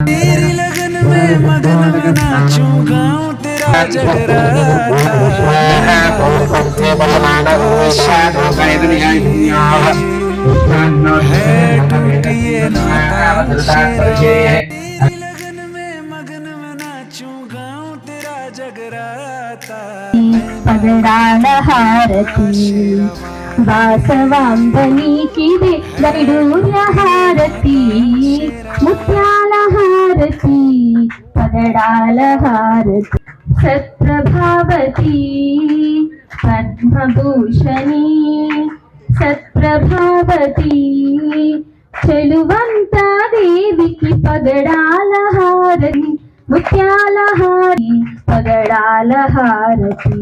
तेरी लगन में मगन में नाचूं तेरा जगरा है टूटिए नाता लगन में मगन में नाचूं तेरा जगराता पगड़ान हारती वासवांधनी की वे गरुड़ हारती। ఎడాలహారతి సత్ప్రభావతి పద్మభూషణి సత్ప్రభావతి చెలువంత దేవికి పగడాల హారతి ముత్యాల హారతి పగడాల హారతి